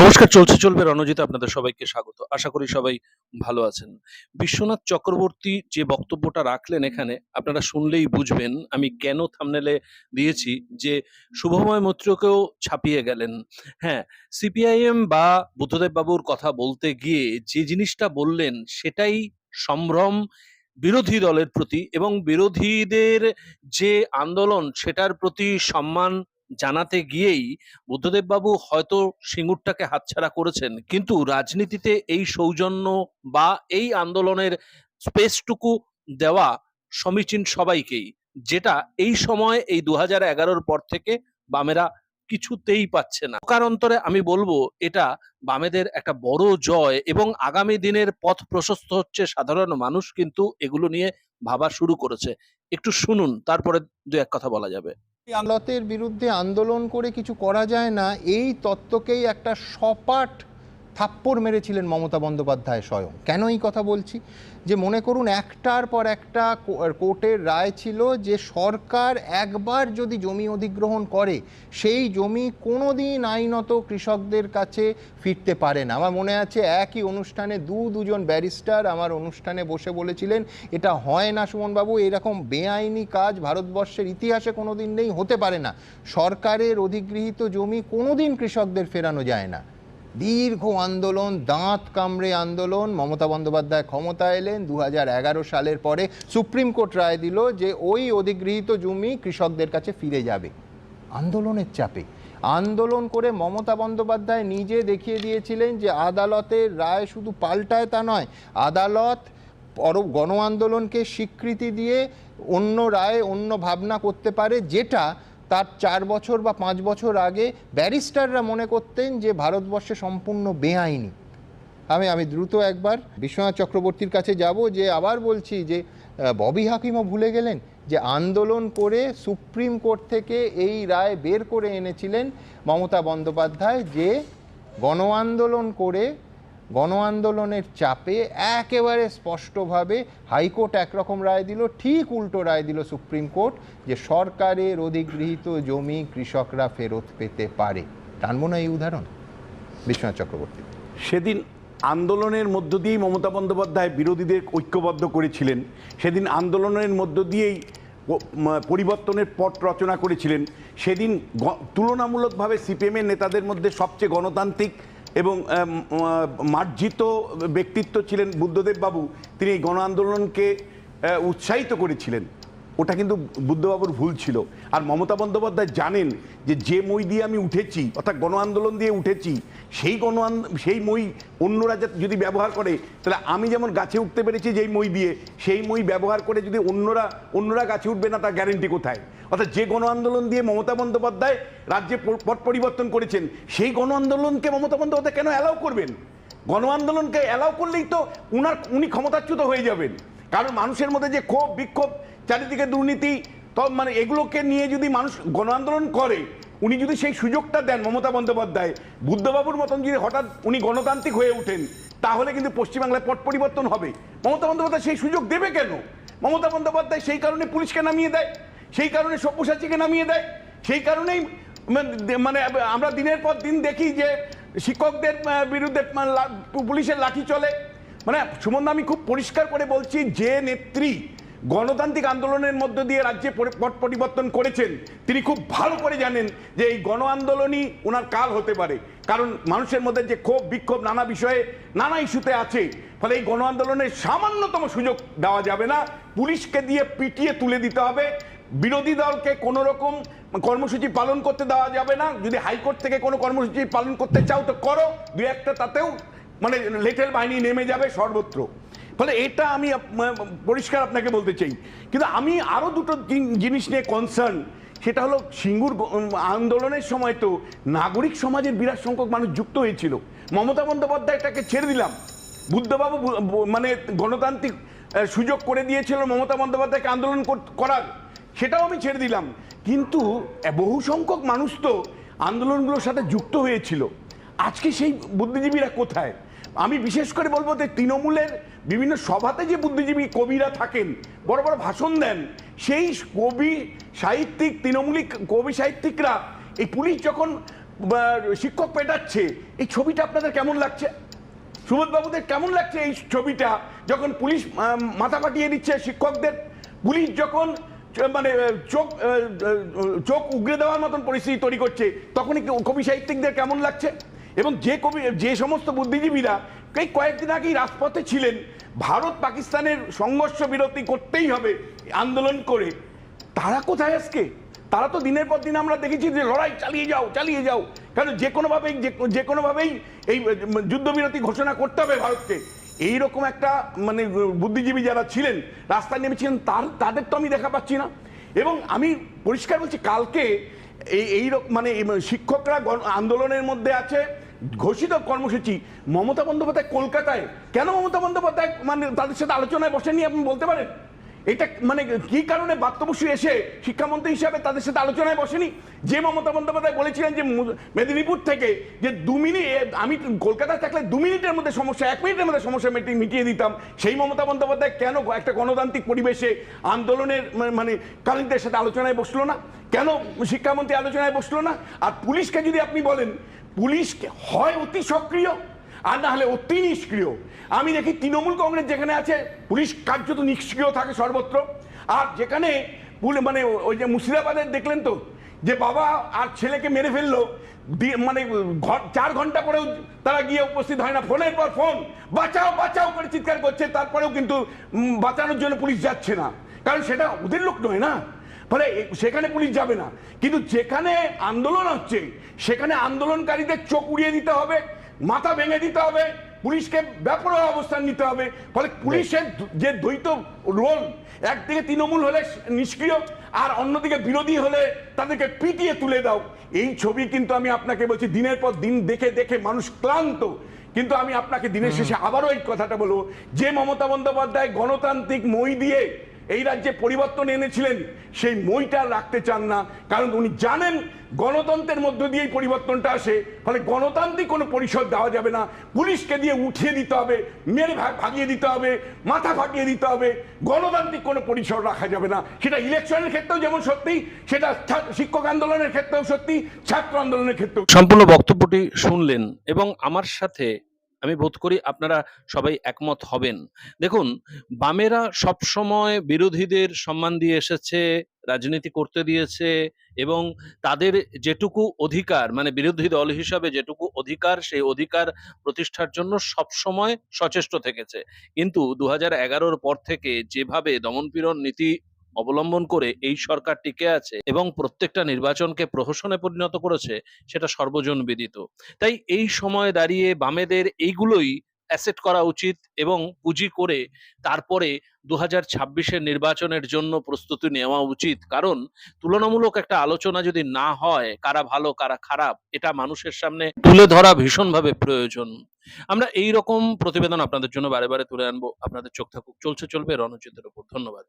নমস্কার, চলছে, চলবে রণজিৎ, আপনাদের সবাইকে স্বাগত। আশা করি সবাই ভালো আছেন। বিশ্বনাথ চক্রবর্তী যে বক্তব্যটা রাখলেন এখানে, আপনারা শুনলেই বুঝবেন আমি কেন থামনেলে দিয়েছি যে শুভময় মৈত্রকেও ছাপিয়ে গেলেন। হ্যাঁ সিপিআইএম বা বুদ্ধদেব বাবুর কথা বলতে গিয়ে যে জিনিসটা বললেন সেটাই সম্ভ্রম বিরোধী দলের প্রতি এবং বিরোধীদের যে আন্দোলন সেটার প্রতি সম্মান জানাতে গিয়েই বুদ্ধদেব বাবু হয়তো সিঙ্গুরটাকে হাতছাড়া করেছেন। কিন্তু রাজনীতিতে এই সৌজন্য বা এই আন্দোলনের স্পেসটুকু দেওয়া সমীচীন সবাইকেই, যেটা এই সময় এই দু হাজার পর থেকে বামেরা কিছুতেই পাচ্ছে না। কারণতরে আমি বলব, এটা বামেদের একটা বড় জয় এবং আগামী দিনের পথ প্রশস্ত হচ্ছে সাধারণ মানুষ কিন্তু এগুলো নিয়ে ভাবা শুরু করেছে। একটু শুনুন, তারপরে দু এক কথা বলা যাবে। আদালতের বিরুদ্ধে আন্দোলন করে কিছু করা যায় না এই তত্ত্বকেই একটা সপাট থাপ্পড় মেরেছিলেন মমতা বন্দ্যোপাধ্যায় স্বয়ং। কেন এই কথা বলছি? যে মনে করুন, একটার পর একটা কোর্টের রায় ছিল যে সরকার একবার যদি জমি অধিগ্রহণ করে, সেই জমি কোনো দিন আইনত কৃষকদের কাছে ফিরতে পারে না। আমার মনে আছে একই অনুষ্ঠানে দু দুজন ব্যারিস্টার আমার অনুষ্ঠানে বসে বলেছিলেন, এটা হয় না সুমনবাবু, এরকম বেআইনি কাজ ভারতবর্ষের ইতিহাসে কোনোদিন নেই, হতে পারে না। সরকারের অধিগৃহীত জমি কোনোদিন কৃষকদের ফেরানো যায় না। দীর্ঘ আন্দোলন, দাঁত কামড়ে আন্দোলন, মমতা বন্দ্যোপাধ্যায় ক্ষমতা এলেন দু হাজার এগারো সালের পরে সুপ্রিম কোর্ট রায় দিল যে ওই অধিগৃহীত জমি কৃষকদের কাছে ফিরে যাবে। আন্দোলনের চাপে। আন্দোলন করে মমতা বন্দ্যোপাধ্যায় নিজে দেখিয়ে দিয়েছিলেন যে আদালতের রায় শুধু পাল্টায় তা নয়, আদালত পর গণ আন্দোলনকে স্বীকৃতি দিয়ে অন্য রায়, অন্য ভাবনা করতে পারে, যেটা তার চার বছর বা পাঁচ বছর আগে ব্যারিস্টাররা মনে করতেন যে ভারতবর্ষে সম্পূর্ণ বেআইনি। আমি আমি দ্রুত একবার বিশ্বনাথ চক্রবর্তীর কাছে যাব যে আবার বলছি যে ববি হাকিমও ভুলে গেলেন যে আন্দোলন করে সুপ্রিম কোর্ট থেকে এই রায় বের করে এনেছিলেন মমতা বন্দ্যোপাধ্যায় যে গণ আন্দোলন করে গণ আন্দোলনের চাপে একেবারে স্পষ্টভাবে হাইকোর্ট একরকম রায় দিল, ঠিক উল্টো রায় দিল সুপ্রিম কোর্ট যে সরকারের অধিগৃহীত জমি কৃষকরা ফেরত পেতে পারে। টানবো না এই উদাহরণ। বিশ্বনাথ চক্রবর্তী। সেদিন আন্দোলনের মধ্য দিয়েই মমতা বন্দ্যোপাধ্যায় বিরোধীদের ঐক্যবদ্ধ করেছিলেন। সেদিন আন্দোলনের মধ্য দিয়েই পরিবর্তনের পট রচনা করেছিলেন। সেদিন তুলনামূলকভাবে সিপিএমের নেতাদের মধ্যে সবচেয়ে গণতান্ত্রিক এবং মার্জিত ব্যক্তিত্ব ছিলেন বুদ্ধদেব বাবু তিনি গণ আন্দোলনকে উৎসাহিত করেছিলেন। ওটা কিন্তু বুদ্ধবাবুর ভুল ছিল। আর মমতা বন্দ্যোপাধ্যায় জানেন যে যে মই দিয়ে আমি উঠেছি, অর্থাৎ গণ আন্দোলন দিয়ে উঠেছি, সেই গণ সেই মই অন্যরা যদি ব্যবহার করে, তাহলে আমি যেমন গাছে উঠতে পেরেছি যেই মই দিয়ে, সেই মই ব্যবহার করে যদি অন্যরা অন্যরা গাছে উঠবে না, তার গ্যারেন্টি কোথায়? অর্থাৎ যে গণ আন্দোলন দিয়ে মমতা বন্দ্যোপাধ্যায় রাজ্যে পট পরিবর্তন করেছেন, সেই গণ আন্দোলনকে মমতা বন্দ্যোপাধ্যায় কেন অ্যালাউ করবেন? গণ আন্দোলনকে অ্যালাউ করলেই তো উনার, উনি ক্ষমতাচ্যুত হয়ে যাবেন। কারণ মানুষের মধ্যে যে ক্ষোভ বিক্ষোভ চারিদিকে দুর্নীতি তো মানে এগুলোকে নিয়ে যদি মানুষ গণ আন্দোলন করে উনি যদি সেই সুযোগটা দেন মমতা বন্দ্যোপাধ্যায় বুদ্ধবাবুর মতন যদি হঠাৎ উনি গণতান্ত্রিক হয়ে ওঠেন তাহলে কিন্তু পশ্চিমবাংলায় পট পরিবর্তন হবে। মমতা বন্দ্যোপাধ্যায় সেই সুযোগ দেবে কেন? মমতা বন্দ্যোপাধ্যায় সেই কারণে পুলিশকে নামিয়ে দেয় সেই কারণে সব্যসাচীকে নামিয়ে দেয় সেই কারণেই মানে- মানে আমরা দিনের পর দিন দেখি যে শিক্ষকদের বিরুদ্ধে আহ, পুলিশের লাঠি চলে মানে সুমন আমি খুব পরিষ্কার করে বলছি, যে নেত্রী গণতান্ত্রিক আন্দোলনের মধ্য দিয়ে রাজ্যে পট, পরিবর্তন করেছেন, তিনি খুব ভালো করে জানেন যে এই গণ আন্দোলনই ওনার কাল হতে পারে। কারণ মানুষের মধ্যে যে ক্ষোভ, বিক্ষোভ নানা বিষয়ে, নানা ইস্যুতে আছে। ফলে এই গণ আন্দোলনের সামান্যতম সুযোগ দেওয়া যাবে না। পুলিশকে দিয়ে পিটিয়ে তুলে দিতে হবে। বিরোধী দলকে কোনো রকম কর্মসূচি পালন করতে দেওয়া যাবে না। যদি হাইকোর্ট থেকে কোনো কর্মসূচি পালন করতে চাও তো করো। দু একটা তাতেও মানে লেটেল বাহিনী নেমে যাবে সর্বত্র। ফলে এটা আমি পরিষ্কার আপনাকে বলতে চাই। কিন্তু আমি আরও দুটো জিন- জিনিস নিয়ে কনসার্ন সেটা হলো সিঙ্গুর আন্দোলনের সময় তো নাগরিক সমাজের বিরাট সংখ্যক মানুষ যুক্ত হয়েছিল। মমতা বন্দ্যোপাধ্যায় এটাকে ছেড়ে দিলাম। বুদ্ধবাবু মানে গণতান্ত্রিক সুযোগ করে দিয়েছিল মমতা বন্দ্যোপাধ্যায়কে আন্দোলন করার। সেটাও আমি ছেড়ে দিলাম। কিন্তু বহু সংখ্যক মানুষ তো আন্দোলনগুলোর সাথে যুক্ত হয়েছিল। আজকে সেই বুদ্ধিজীবীরা কোথায়? আমি বিশেষ করে বলব যে তৃণমূলের বিভিন্ন সভাতে যে বুদ্ধিজীবী কবিরা থাকেন, বড় বড় ভাষণ দেন, সেই কবি সাহিত্যিক, তৃণমূলী কবি সাহিত্যিকরা এই পুলিশ যখন শিক্ষক পেটাচ্ছে, এই ছবিটা আপনাদের কেমন লাগছে? সুবোধবাবুদের কেমন লাগছে এই ছবিটা? যখন পুলিশ মাথা কাটিয়ে দিচ্ছে শিক্ষকদের, পুলিশ যখন মানে চোখ চোখ উগড়ে দেওয়ার মতন পরিস্থিতি তৈরি করছে, তখনই কবি সাহিত্যিকদের কেমন লাগছে? এবং যে কবি, যে সমস্ত বুদ্ধিজীবীরা এই কয়েকদিন আগেই রাজপথে ছিলেন, ভারত পাকিস্তানের সংঘর্ষ বিরতি করতেই হবে, আন্দোলন করে। তারা কোথায় আজকে? তারা তো দিনের পর দিন আমরা দেখেছি যে লড়াই চালিয়ে যাও চালিয়ে যাও। কারণ যে কোনোভাবেই, যে- কোনোভাবেই এই যুদ্ধবিরতি ঘোষণা করতে হবে ভারতকে। এইরকম একটা মানে বুদ্ধিজীবী যারা ছিলেন, রাস্তায় নেমেছিলেন, তার, তাদের তো আমি দেখা পাচ্ছি না। এবং আমি পরিষ্কার বলছি, কালকে এই এই মানে এই শিক্ষকরা আন্দোলনের মধ্যে আছে ঘোষিত কর্মসূচি মমতা বন্দ্যোপাধ্যায় কলকাতায়। কেন মমতা বন্দ্যোপাধ্যায় মানে তাদের সাথে আলোচনায় বসেনি আপনি বলতে পারেন? এটা মানে কি কারণে বাত্যবসু এসে শিক্ষামন্ত্রী হিসাবে তাদের সাথে আলোচনায় বসেনি? যে মমতা বন্দ্যোপাধ্যায় বলেছিলেন যে মেদিনীপুর থেকে যে দু মিনিট, আমি কলকাতায় থাকলে দু মিনিটের মধ্যে সমস্যা, এক মিনিটের মধ্যে সমস্যা মিটি- মিটিয়ে দিতাম। সেই মমতা বন্দ্যোপাধ্যায় কেন একটা গণতান্ত্রিক পরিবেশে আন্দোলনের মানে কালীনদের সাথে আলোচনায় বসল না? কেন শিক্ষামন্ত্রী আলোচনায় বসল না? আর পুলিশকে যদি আপনি বলেন পুলিশকে হয় অতি সক্রিয়, আর না হলে অতি নিষ্ক্রিয়। আমি দেখি তৃণমূল কংগ্রেস যেখানে আছে, পুলিশ কার্যত নিষ্ক্রিয় থাকে সর্বত্র। আর যেখানে মানে ওই যে মুর্শিদাবাদের দেখলেন তো, যে বাবা আর ছেলেকে মেরে ফেলল মানে চার ঘণ্টা পরেও তারা গিয়ে উপস্থিত হয় না। ফোনের পর ফোন, বাঁচাও বাঁচাও করে চিৎকার করছে। তারপরেও কিন্তু বাঁচানোর জন্য পুলিশ যাচ্ছে না। কারণ সেটা ওদের লোক নয় না। ফলে সেখানে পুলিশ যাবে না। কিন্তু যেখানে আন্দোলন হচ্ছে সেখানে আন্দোলনকারীদের চোখ উড়িয়ে দিতে হবে মাথা ভেঙে দিতে হবে পুলিশকে ব্যাপক অবস্থান নিতে হবে। ফলে পুলিশের যে দ্বৈত রোল একদিকে তৃণমূল হলে নিষ্ক্রিয় আর অন্যদিকে বিরোধী হলে তাদেরকে পিটিয়ে তুলে দাও। এই ছবি কিন্তু আমি আপনাকে বলছি দিনের পর দিন দেখে দেখে মানুষ ক্লান্ত। কিন্তু আমি আপনাকে দিনের শেষে আবারও এই কথাটা বলব যে মমতা বন্দ্যোপাধ্যায় গণতান্ত্রিক মই দিয়ে এই রাজ্যে পরিবর্তন এনেছিলেন, সেই মইটা রাখতে চান না। কারণ উনি জানেন গণতন্ত্রের মধ্য দিয়েই পরিবর্তনটা আসে, ফলে গণতান্ত্রিক কোনো পরিষদ দেওয়া যাবে না। পুলিশকে দিয়ে উঠিয়ে দিতে হবে, মেরে ভাগ- ভাগিয়ে দিতে হবে, মাথা ফাটিয়ে দিতে হবে। গণতান্ত্রিক কোনো পরিসর রাখা যাবে না। সেটা ইলেকশনের ক্ষেত্রেও যেমন সত্যি, সেটা শিক্ষক আন্দোলনের ক্ষেত্রেও সত্যি, ছাত্র আন্দোলনের ক্ষেত্রেও সম্পূর্ণ বক্তব্যটি শুনলেন এবং আমার সাথে আমি বোধ করি আপনারা সবাই একমত হবেন। দেখুন, বামেরা সব সময় বিরোধীদের সম্মান দিয়ে এসেছে, রাজনীতি করতে দিয়েছে এবং তাদের যেটুকু অধিকার মানে বিরোধী দল হিসাবে যেটুকু অধিকার, সেই অধিকার প্রতিষ্ঠার জন্য সব সময় সচেষ্ট থেকেছে। কিন্তু দু হাজার পর থেকে যেভাবে দমনপীড়ন নীতি অবলম্বন করে এই সরকার টিকে আছে এবং প্রত্যেকটা নির্বাচনকে প্রহসনে পরিণত করেছে, সেটা সর্বজন বিদিত। তাই এই সময় দাঁড়িয়ে বামেদের এইগুলোই অ্যাসেট করা উচিত এবং পুঁজি করে তারপরে দু হাজার ছাব্বিশের নির্বাচনের জন্য প্রস্তুতি নেওয়া উচিত। কারণ তুলনামূলক একটা আলোচনা যদি না হয়, কারা ভালো, কারা খারাপ, এটা মানুষের সামনে তুলে ধরা ভীষণভাবে প্রয়োজন। আমরা এই রকম প্রতিবেদন আপনাদের জন্য বারে বারে তুলে আনব। আপনাদের চোখ থাকুক, চলছে, চলবে রণজিতের উপর ধন্যবাদ।